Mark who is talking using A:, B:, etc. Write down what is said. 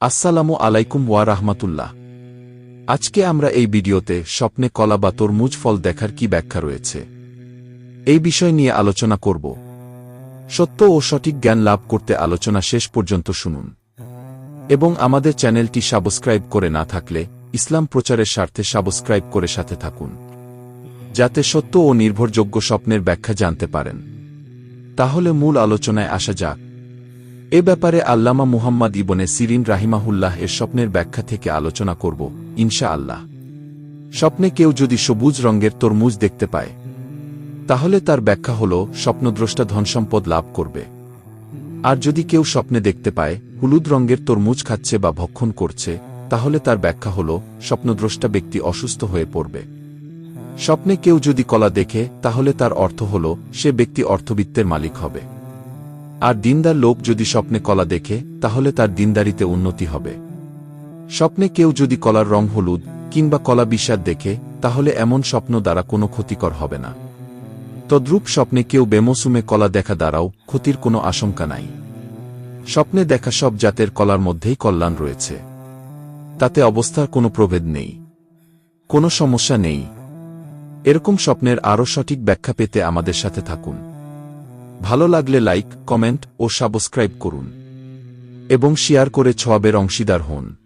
A: আসসালামু আলাইকুম ওয়া রাহমাতুল্লাহ। আজকে আমরা এই ভিডিওতে স্বপ্নে কলা বা তরমুজ ফল দেখার কি ব্যাখ্যা রয়েছে? এই বিষয় নিয়ে আলোচনা করব। সত্য ও সঠিক জ্ঞান লাভ করতে আলোচনা শেষ পর্যন্ত শুনুন। এবং আমাদের চ্যানেলটি সাবস্ক্রাইব করে না থাকলে ইসলাম প্রচারের স্বার্থে সাবস্ক্রাইব করে সাথে থাকুন। যাতে সত্য ও নির্ভরযোগ্য স্বপ্নের ব্যাখ্যা জানতে পারেন। তাহলে মূল আলোচনায় আসা যাক। এ ব্যাপারে আল্লামা মুহাম্মদ ইবনে সিরিন রাহিমাহুল্লাহ এর স্বপ্নের ব্যাখ্যা থেকে আলোচনা করব ইনশা আল্লাহ স্বপ্নে কেউ যদি সবুজ রঙের তরমুজ দেখতে পায়, তাহলে তার ব্যাখ্যা হল, স্বপ্নদ্রষ্টা ধনসম্পদ লাভ করবে। আর যদি কেউ স্বপ্নে দেখতে পায়, হলুদ রঙের তরমুজ খাচ্ছে বা ভক্ষণ করছে, তাহলে তার ব্যাখ্যা হল, স্বপ্নদ্রষ্টা ব্যক্তি অসুস্থ হয়ে পড়বে। স্বপ্নে কেউ যদি কলা দেখে, তাহলে তার অর্থ হল, সে ব্যক্তি অর্থবিত্তের মালিক হবে। আর দিনদার লোক যদি স্বপ্নে কলা দেখে, তাহলে তার দিনদারিতে উন্নতি হবে। স্বপ্নে কেউ যদি কলার রং হলুদ কিংবা কলা বিষাদ দেখে, তাহলে এমন স্বপ্ন দ্বারা কোনো ক্ষতিকর হবে না। তদ্রূপ স্বপ্নে কেউ বেমৌসুমে কলা দেখা দ্বারাও ক্ষতির কোনো আশঙ্কা নাই। স্বপ্নে দেখা সব জাতের কলার মধ্যেই কল্যাণ রয়েছে। তাতে অবস্থার কোনো প্রভেদ নেই। কোনো সমস্যা নেই। এরকম স্বপ্নের আরও সঠিক ব্যাখ্যা পেতে আমাদের সাথে থাকুন। ভালো লাগলে লাইক কমেন্ট ও সাবস্ক্রাইব করুন। এবং শেয়ার করে ছোয়াবের অংশীদার হন।